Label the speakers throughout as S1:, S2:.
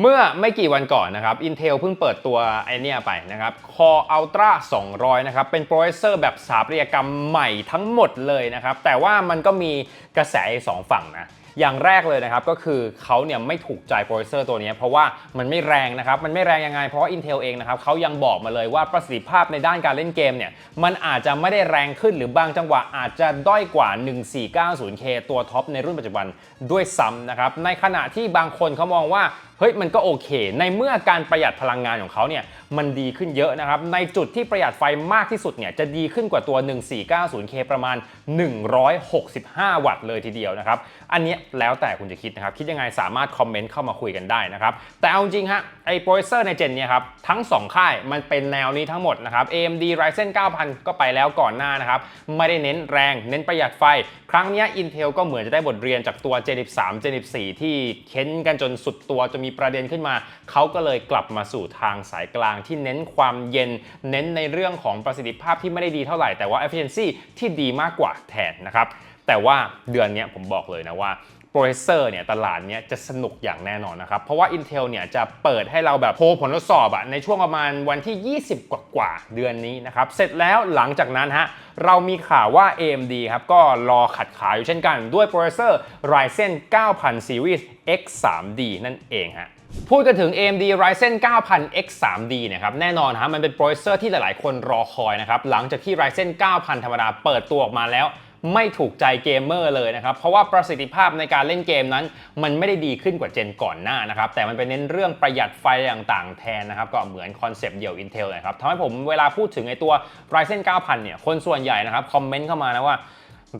S1: เมื่อไม่กี่วันก่อนนะครับ Intel เพิ่งเปิดตัวไอเนี้ยไปนะครับ Core Ultra 200 นะครับ เป็นโปรเซสเซอร์แบบสถาปัตยกรรมใหม่ทั้งหมดเลยนะครับ แต่ว่ามันก็มีกระแสสองฝั่งนะอย่างแรกเลยนะครับก็คือเขาเนี่ยไม่ถูกใจโปรเซสเซอร์ตัวนี้ เพราะว่ามันไม่แรงนะครับ มันไม่แรงยังไง เพราะว่า Intel เองนะครับเขายังบอกมาเลยว่าประสิทธิภาพในด้านการเล่นเกมเนี่ยมันอาจจะไม่ได้แรงขึ้นหรือบางจังหวะอาจจะด้อยกว่า 1490K ตัวท็อปในรุ่นปัจจุบันด้วยซ้ำนะครับในขณะที่บางคนเขามองว่า เฮ้ยมันก็โอเค ในเมื่อการประหยัดพลังงานของเขาเนี่ยมันดีขึ้นเยอะนะครับ ในจุดที่ประหยัดไฟมากที่สุดเนี่ยจะดีขึ้นกว่าตัว 1490K ประมาณ 165 วัตต์เลยทีเดียวนะครับ อันนี้แล้วแต่คุณจะคิดนะครับ คิดยังไงสามารถคอมเมนต์เข้ามาคุยกันได้นะครับ แต่เอาจริงฮะไอ้โปรเซอร์ในเจนเนี่ยครับ ทั้ง 2 ค่ายมันเป็นแนวนี้ทั้งหมดนะครับ AMD Ryzen 9000 ก็ไปแล้วก่อนหน้านะครับ ไม่ได้เน้นแรง เน้นประหยัดไฟ ครั้งนี้ Intel ก็เหมือนจะได้บทเรียนจากตัว Gen 13 Gen 14 ที่เค้นกันจนสุดตัวจะมีประเด็นขึ้นมา เขาก็เลยกลับมาสู่ทางสายกลางที่เน้นความเย็น เน้นในเรื่องของประสิทธิภาพที่ไม่ได้ดีเท่าไหร่แต่ว่า efficiency ที่ดีมากกว่าแทนนะครับ แต่ว่าเดือนนี้ผมบอกเลยนะว่าโปรเซสเซอร์เนี่ยตลาดเนี้ยจะสนุกอย่างแน่นอนนะครับ เพราะว่า Intel เนี่ยจะเปิดให้เราแบบโพลผลทดสอบอะในช่วงประมาณวันที่ 20 กว่ากว่าเดือนนี้นะครับ เสร็จแล้วหลังจากนั้นฮะเรามีข่าวว่า AMD ครับก็รอขัดขายอยู่เช่นกันด้วยโปรเซสเซอร์ Ryzen 9000 Series X3D นั่นเองฮะพูดกันถึง AMD Ryzen 9000 X 3D เนะครับแน่นอนฮะมันเป็นโปรเซสเซอร์ที่หลายๆ คนรอคอยนะครับหลังจากที่ Ryzen 9000 ธรรมดาเปิดตัวออกมาแล้ว ไม่ถูกใจเกมเมอร์เลยนะครับ เพราะว่าประสิทธิภาพในการเล่นเกมนั้น มันไม่ได้ดีขึ้นกว่าเจนก่อนหน้านะครับ แต่มันเป็นเน้นเรื่องประหยัดไฟต่างๆแทนนะครับ ก็เหมือนคอนเซปต์เดี่ยว Intel นะครับทำให้ผมเวลาพูดถึงไอตัว Ryzen 9000 เนี่ย คนส่วนใหญ่นะครับคอมเมนต์เข้ามานะว่า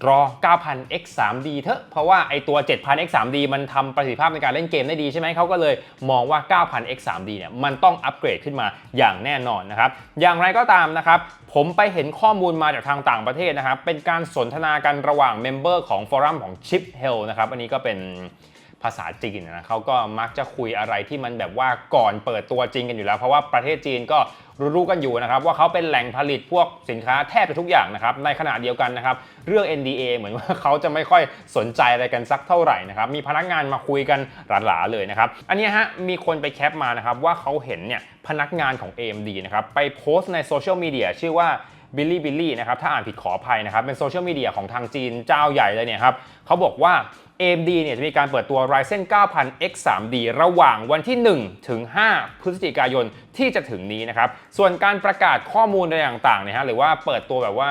S1: รอ 9000 X 3D เถอะ เพราะว่าไอตัว 7000 X 3D มันทำประสิทธิภาพในการเล่นเกมได้ดีใช่ไหม เขาก็เลยมองว่า 9000 X 3D เนี่ยมันต้องอัปเกรดขึ้นมาอย่างแน่นอนนะครับ อย่างไรก็ตามนะครับ ผมไปเห็นข้อมูลมาจากทางต่างประเทศนะครับ เป็นการสนทนากันระหว่างเมมเบอร์ของฟอรัมของ Chip Hell นะครับ อันนี้ก็เป็น ภาษาจีนนะเขาก็มักจะคุยอะไรที่มันแบบว่าก่อนเปิดตัวจริงกันอยู่แล้ว เพราะว่าประเทศจีนก็รู้ๆกันอยู่นะครับ ว่าเขาเป็นแหล่งผลิตพวกสินค้าแทบจะทุกอย่างนะครับ ในขณะเดียวกันนะครับ เรื่อง NDA เหมือนว่าเขาจะไม่ค่อยสนใจอะไรกันสักเท่าไหร่นะครับ มีพนักงานมาคุยกันหลาๆเลยนะครับ อันนี้ฮะมีคนไปแคปมานะครับว่าเขาเห็นเนี่ยพนักงานของ AMD นะครับไปโพสต์ในโซเชียลมีเดียชื่อว่า บิลลี่บิลลี่นะครับถ้าอ่านผิดขออภัยนะครับเป็นโซเชียลมีเดียของทางจีนเจ้าใหญ่เลยเนี่ยครับเขาบอกว่า AMD เนี่ยจะมีการเปิดตัว Ryzen 9000 X 3D ระหว่างวันที่ 1 ถึง 5 พฤศจิกายนที่จะถึงนี้นะครับ ส่วนการประกาศข้อมูลอะไรต่างๆเนี่ยฮะหรือว่าเปิดตัวแบบว่า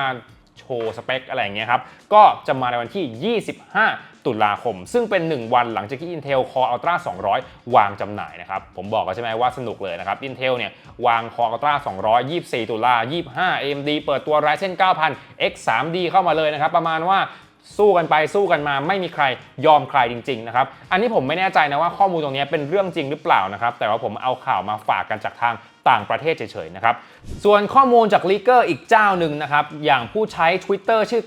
S1: โชว์สเปคอะไรอย่างเงี้ยครับ ก็จะมาในวันที่ 25 ตุลาคม ซึ่งเป็น 1 วันหลังจากที่ Intel Core Ultra 200 วางจำหน่ายนะครับ ผมบอกก็ใช่ไหมว่าสนุกเลยนะครับ Intel เนี่ยวาง Core Ultra 200 24 ตุลา 25 AMD เปิดตัว Ryzen 9000 X 3D เข้ามาเลยนะครับ ประมาณว่าสู้กันไปสู้กันมาไม่มีใครยอมใครจริง ๆ นะครับ อันนี้ผมไม่แน่ใจนะว่าข้อมูลตรงนี้เป็นเรื่องจริงหรือเปล่านะครับ แต่ว่าผมเอาข่าวมาฝากกันจากทาง ต่างประเทศเฉยๆนะครับ ส่วนข้อมูลจากลีเกอร์อีกเจ้าหนึ่งนะครับ อย่างผู้ใช้ Twitter ชื่อ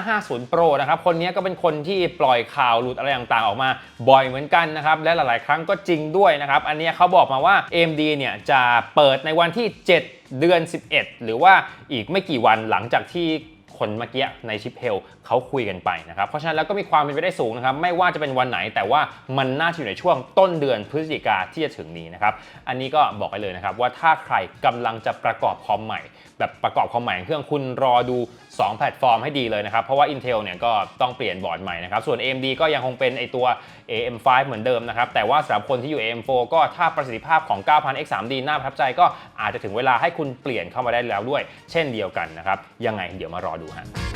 S1: 9550 Pro นะครับ คนนี้ก็เป็นคนที่ปล่อยข่าวหลุดอะไรต่างๆ ออกมาบ่อยเหมือนกันนะครับ และหลายๆ ครั้งก็จริงด้วยนะครับ อันนี้เขาบอกมาว่า AMD เนี่ยจะเปิดในวันที่ 7 เดือน 11 หรือว่าอีกไม่กี่วันหลังจากที่ คนเมื่อกี้ในชิปเฮลเขาคุยกันไปนะครับ เพราะฉะนั้นแล้วก็มีความเป็นไปได้สูงนะครับ ไม่ว่าจะเป็นวันไหนแต่ว่ามันน่าจะอยู่ในช่วงต้นเดือนพฤศจิกาที่จะถึงนี้นะครับ อันนี้ก็บอกไปเลยนะครับว่าถ้าใครกำลังจะประกอบคอมใหม่ แบบประกอบคอมใหม่เครื่องคุณรอดู 2 แพลตฟอร์มให้ดีเลยนะครับ เพราะว่า Intel เนี่ยก็ต้องเปลี่ยนบอร์ดใหม่นะครับ ส่วน AMD ก็ยังคงเป็นไอตัว AM5 เหมือนเดิมนะครับ แต่ว่าสำหรับคนที่อยู่ AM4 ก็ถ้าประสิทธิภาพของ 9000 X3D น่าประทับใจก็อาจจะถึงเวลาให้คุณเปลี่ยนเข้ามาได้แล้วด้วย เช่นเดียวกันนะครับ ยังไงเดี๋ยวมารอดูฮะ